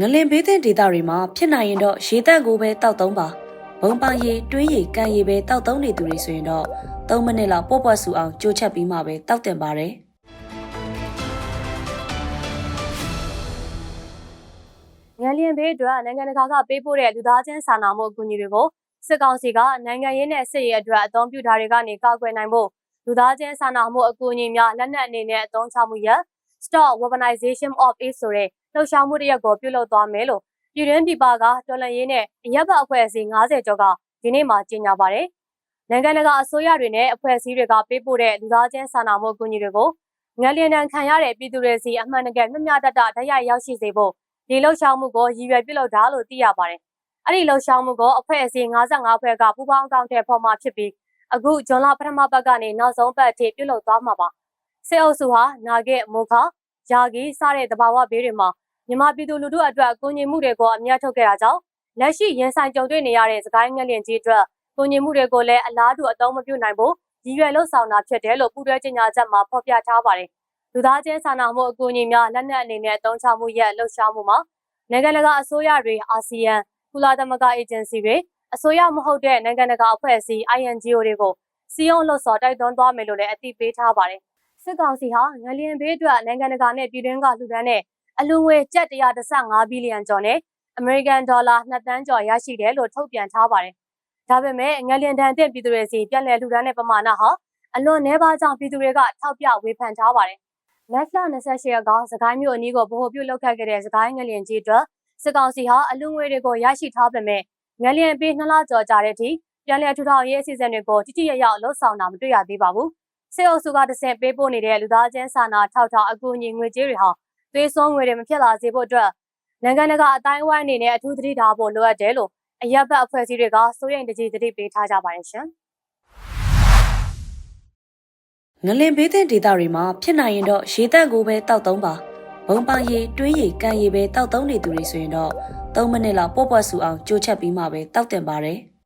ငလင်ဘေးသင့်ဒေသတွေမှာဖြစ်နိုင်ရင်တော့ရေတက်ကိုပဲတောက်သုံးပါဘုံပန်းရေတွင်းရေကန်ရေပဲတောက်သုံးနေသူတွေဆိုရင်တော့3မိနစ်လောက်ပေါ့ပွက်ဆူအောင်ကြိုးချက်ပြီးမှပဲတောက်တင်ပါတယ်ငလျင်ဘေးအတွက်နိုင်ငံတကာကပေးပို့တဲ့လူသားချင်းစာနာမှုအကူအညီတွေကိုစစ်ကောင်စီကနိုင်ငံရေးနဲ့စစ်ရေးအတွက်အသုံးပြုထားတွေကနေကောက်ွယ်နိုင်ဖို့လူသားချင်းစာနာမှုအကူအညီများလက်နက်အနေနဲ့အသုံးချမှုရ Stop Weaponization of Aid ဆိုတဲ့ လှုပ်ရှားမှုတစ်ရပ်ကိုပြုလုပ်သွားမယ်လို့ပြည်တွင်းပြည်ပကတော်လှန်ရေးနဲ့အရက်ဘတ်အဖွဲ့အစည်း90ကျော်ကဒီနေ့မှကြေညာပါတယ်။နိုင်ငံတကာအစိုးရတွေနဲ့အဖွဲ့အစည်းတွေကပေးပို့တဲ့လူသားချင်းစာနာမှုအကူအညီတွေကိုငလျင်တန်ခံရတဲ့ပြည်သူတွေစီအမှန်တကယ်မျှမျှတတဓာတ်ရိုက်ရောက်ရှိစေဖို့ဒီလှုပ်ရှားမှုကိုရည်ရွယ်ပြုလုပ်တာလို့သိရပါတယ်။အဲ့ဒီလှုပ်ရှားမှုကိုအဖွဲ့အစည်း55ဖွဲ့ကပူးပေါင်းအကောင့်ထဲပေါ်မှာဖြစ်ပြီးအခုဇွန်လပထမပတ်ကနေနောက်ဆုံးပတ်အထိပြုလုပ်သွားမှာပါ။စေအုပ်စုဟာနာဂစ်မုခယာဂီစတဲ့တဘာဝဘေးတွေမှာ မြန်မာပြည်သူလူထုအတွက်အကူအညီမှုတွေကိုအမြတ်ထုတ်ခဲ့တာကြောင့်လက်ရှိရင်ဆိုင်ကြုံတွေ့နေရတဲ့စကိုင်းငလျင်ကြီးအတွက်ကူညီမှုတွေကိုလည်းအလားတူအသုံးမပြုနိုင်ဖို့ရည်ရွယ်လှုပ်ဆောင်တာဖြစ်တယ်လို့ပူးတွဲကြေညာချက်မှာဖော်ပြထားပါတယ်။လူသားချင်းစာနာမှုအကူအညီများလက်နက်အနေနဲ့အသုံးချမှုရဲ့လှုပ်ရှားမှုမှာနိုင်ငံတကာအစိုးရတွေအာဆီယံကုလသမဂ္ဂအေဂျင်စီတွေအစိုးရမဟုတ်တဲ့နိုင်ငံတကာအဖွဲ့အစည်း INGO တွေကိုစီယုံလှုပ်ဆော်တိုက်တွန်းသွားမယ်လို့လည်းအသိပေးထားပါတယ်။စစ်ကောင်စီဟာငလျင်ဘေးအတွက်နိုင်ငံတကာနဲ့ပြည်တွင်းကလှူဒန်းတဲ့ အလူငွေကျပ်135ဘီလီယံကျော်နဲ့အမေရိကန်ဒေါ်လာ2တန်းကျော်ရရှိတယ်လို့ထုတ်ပြန်ထားပါတယ်။ဒါပေမဲ့ငလျင်တန်တဲ့ပြည်သူတွေစီပြန်လည်လှူဒန်းတဲ့ပမာဏဟာအလွန်နှဲပါကြောင့်ပြည်သူတွေကထောက်ပြဝေဖန်ထားပါတယ်။လက်လ28ရက်ကစကိုင်းမြို့အနီးကိုဗဟိုပြုလုပ်ခဲ့တဲ့စကိုင်းငလျင်ကြီးအတွက်စစ်ကောင်စီဟာအလူငွေတွေကိုရရှိထားပေမဲ့ငလျင်ပေးနှစ်လကျော်ကြာတဲ့အထိပြန်လည်ထူထောင်ရေးအစီအစဉ်တွေကိုတိတိကျကျလှုပ်ဆောင်တာမတွေ့ရသေးပါဘူး။စစ်အုပ်စုကတဆင့်ပေးပို့နေတဲ့လူသားချင်းစာနာထောက်ထားအကူအညီငွေကြေးတွေဟာ သွေးစွန်းငွေတွေမဖြစ်လာစေဖို့အတွက်နိုင်ငံတကာအတိုင်းအဝိုင်းအနေနဲ့အထူးသတိထားဖို့လိုအပ်တယ်လို့အရက်ဘတ်အဖွဲ့အစည်းတွေကစိုးရိမ်တကြီးသတိပေးထားကြပါတယ်ရှင်။ငလင်ဘေးသင့်ဒေသတွေမှာဖြစ်နိုင်ရင်တော့ရေတက်ကိုပဲတောက်သုံးပါဘုံပန်းရေတွင်းရေကန်ရေပဲတောက်သုံးနေသူတွေဆိုရင်တော့3မိနစ်လောက်ပေါ့ပွက်ဆူအောင်ကြိုးချက်ပြီးမှပဲတောက်တင်ပါတယ်